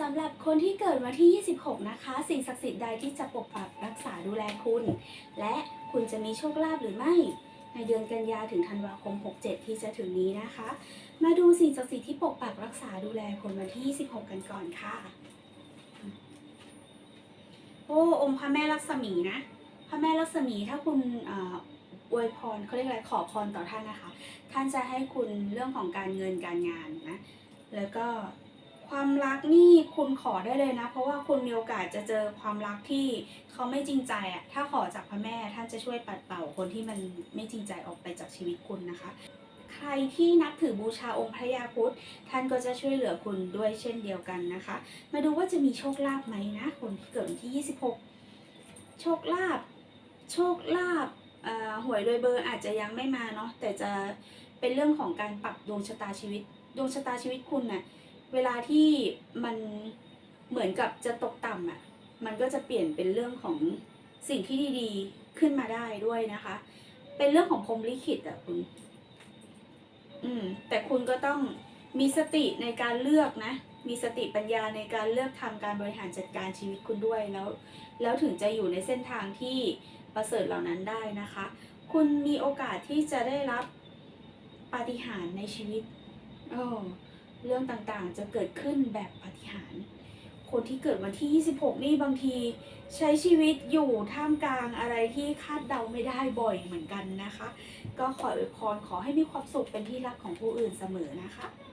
สำหรับคนที่เกิดวันที่ 26 นะคะ สิ่งศักดิ์สิทธิ์ใดที่จะปกปักรักษาดูแลคุณ และคุณจะมีโชคลาภหรือไม่ ในเดือนกันยาถึงธันวาคม 67 ที่จะถึงนี้นะคะ มาดูสิ่งศักดิ์สิทธิ์ที่ปกปักรักษาดูแลคนวันที่ 26 กันก่อนค่ะ โอ้องค์พระแม่ลักษมีนะ พระแม่ลักษมีถ้าคุณอวยพรเขาเรียกอะไรขอพรต่อท่านนะคะ ท่านจะให้คุณเรื่องของการเงินการงานนะ แล้วก็ ความรักนี่คุณขอได้เลยนะ เพราะว่าคุณมีโอกาสจะเจอความรักที่เขาไม่จริงใจอะถ้าขอจากพระแม่ท่านจะช่วยปัดเป่าคนที่มันไม่จริงใจออกไปจากชีวิตคุณนะคะ ใครที่นับถือบูชาองค์พระยาพุทธท่านก็จะช่วยเหลือคุณด้วยเช่นเดียวกันนะคะ มาดูว่าจะมีโชคลาภไหมนะคนที่เกิดวันที่ 26 โชคลาภโชคลาภเอ่อหวยโดยเบอร์อาจจะยังไม่มาเนาะแต่จะเป็นเรื่องของการปรับดวงชะตาชีวิต ดวงชะตาชีวิตคุณน่ะ เวลาที่มันเหมือนกับจะตกต่ำอะ มันก็จะเปลี่ยนเป็นเรื่องของสิ่งที่ดีๆขึ้นมาได้ด้วยนะคะ เป็นเรื่องของพรหมลิขิตอะคุณ อืม แต่คุณก็ต้องมีสติในการเลือกนะ มีสติปัญญาในการเลือกทำการบริหารจัดการชีวิตคุณด้วยแล้ว แล้วถึงจะอยู่ในเส้นทางที่ประเสริฐเหล่านั้นได้นะคะ คุณมีโอกาสที่จะได้รับปาฏิหาริย์ในชีวิตเออ เรื่องต่างๆ จะเกิดขึ้นแบบปาฏิหาริย์คนที่เกิดวันที่ 26 นี่บางทีใช้ชีวิตอยู่ท่ามกลางอะไรที่คาดเดาไม่ได้บ่อยเหมือนกันนะคะ ก็ขออวยพรขอให้มีความสุขเป็นที่รักของผู้อื่นเสมอนะคะ